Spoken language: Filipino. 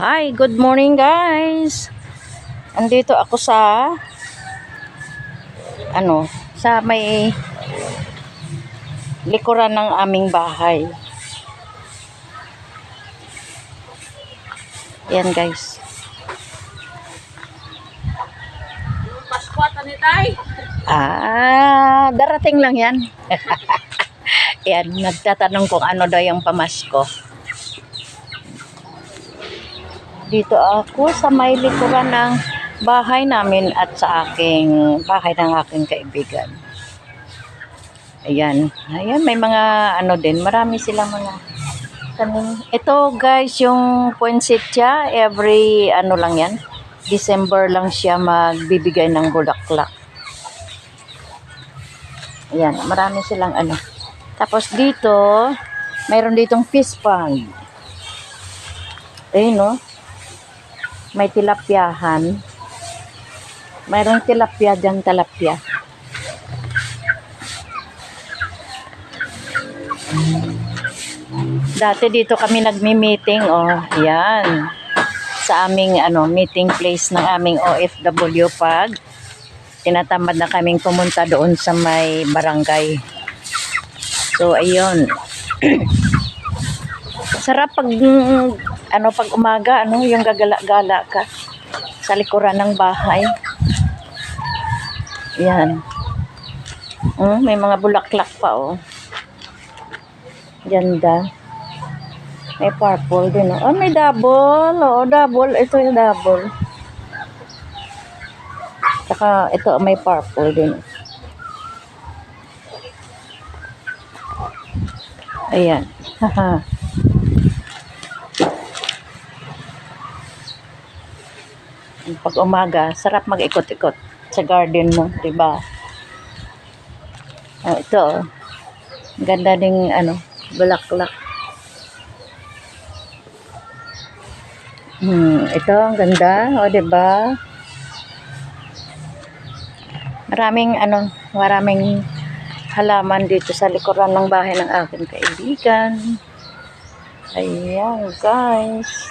Hi, good morning guys. Andito ako sa ano, sa may likuran ng aming bahay. Yan guys. Paskwata ni Tay. Ah, darating lang yan. yan, nagtatanong kung ano daw yung pamasko. Dito ako sa may likuran ng bahay namin at sa aking bahay ng aking kaibigan. Ayan. Ayan, may mga ano din. Marami silang mga tanim. Ito guys, yung poinsettia, every ano lang yan. December lang siya magbibigay ng bulaklak. Ayan, marami silang ano. Tapos dito, mayroon ditong fish pond. Ayun, no? May tilapyahan. Mayroong tilapia dyan, tilapia. Dati dito kami nagmi-meeting, oh. Ayan. Sa aming ano, meeting place ng aming OFW pag tinatamad na kaming pumunta doon sa may barangay. So, ayun. Sarap pag, mm, ano, pag umaga, ano, yung gagala-gala ka sa likuran ng bahay. Yan. Mm, may mga bulaklak pa, oh. Ganda. May purple din, oh. Oh, may double. Oo, double. Ito yung double. Saka, ito, may purple din. Ayan. Haha. Pag umaga, sarap mag-ikot-ikot sa garden mo, 'di ba? Oh, ito. oh. Ang Ganda ding ano, bulaklak. Hmm, ito ang ganda, o 'di ba? Maraming ano, maraming halaman dito sa likuran ng bahay ng aking kaibigan. Ayan, guys.